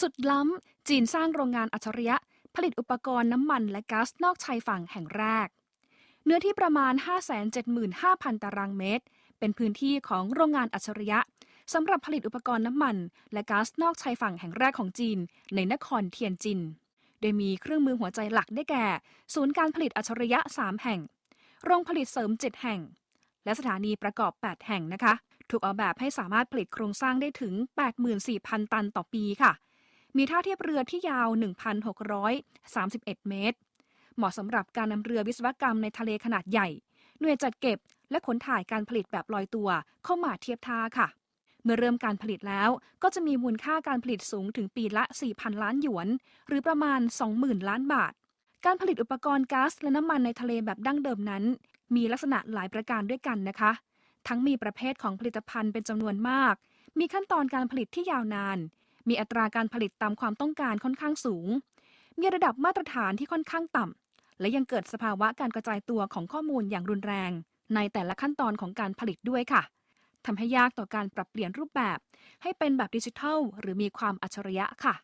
สุดล้ำ จีนสร้างโรงงานอัจฉริยะ ผลิตอุปกรณ์น้ำมันและก๊าซนอกชายฝั่งแห่งแรก เนื้อที่ประมาณ 575,000 ตารางเมตร เป็นพื้นที่ของโรงงานอัจฉริยะสำหรับผลิตอุปกรณ์น้ำมัน และก๊าซนอกชายฝั่งแห่งแรกของจีน ในนครเทียนจิน โดยมีเครื่องมือหัวใจหลักได้แก่ ศูนย์การผลิตอัจฉริยะ 3 แห่ง โรงผลิตเสริม 7 แห่ง และสถานีประกอบ 8 แห่งนะคะ ถูกออกแบบให้สามารถผลิตโครงสร้างได้ถึง 84,000 ตันต่อปีค่ะ มีท่าเทียบเรือที่ยาว 1,631 เมตร เหมาะสำหรับการนำเรือวิศวกรรมในทะเลขนาดใหญ่ หน่วยจัดเก็บ และขนถ่ายการผลิตแบบลอยตัวเข้ามาเทียบท่าค่ะ เมื่อเริ่มการผลิตแล้วก็จะมีมูลค่าการผลิตสูงถึงปีละ 4,000 ล้านหยวน หรือประมาณ 20,000 ล้านบาท การผลิตอุปกรณ์ก๊าซและน้ำมันในทะเลแบบดั้งเดิมนั้น มีลักษณะหลายประการด้วยกันนะคะ ทั้งมีประเภทของผลิตภัณฑ์เป็นจำนวนมาก มีขั้นตอนการผลิตที่ยาวนาน มีอัตราการผลิตตามความต้องการค่อนข้างสูง มีระดับมาตรฐานที่ค่อนข้างต่ำ และยังเกิดสภาวะการกระจายตัวของข้อมูลอย่างรุนแรง ในแต่ละขั้นตอนของการผลิตด้วยค่ะทำให้ยากต่อการปรับเปลี่ยนรูปแบบ ให้เป็นแบบดิจิทัล หรือมีความอัจฉริยะค่ะ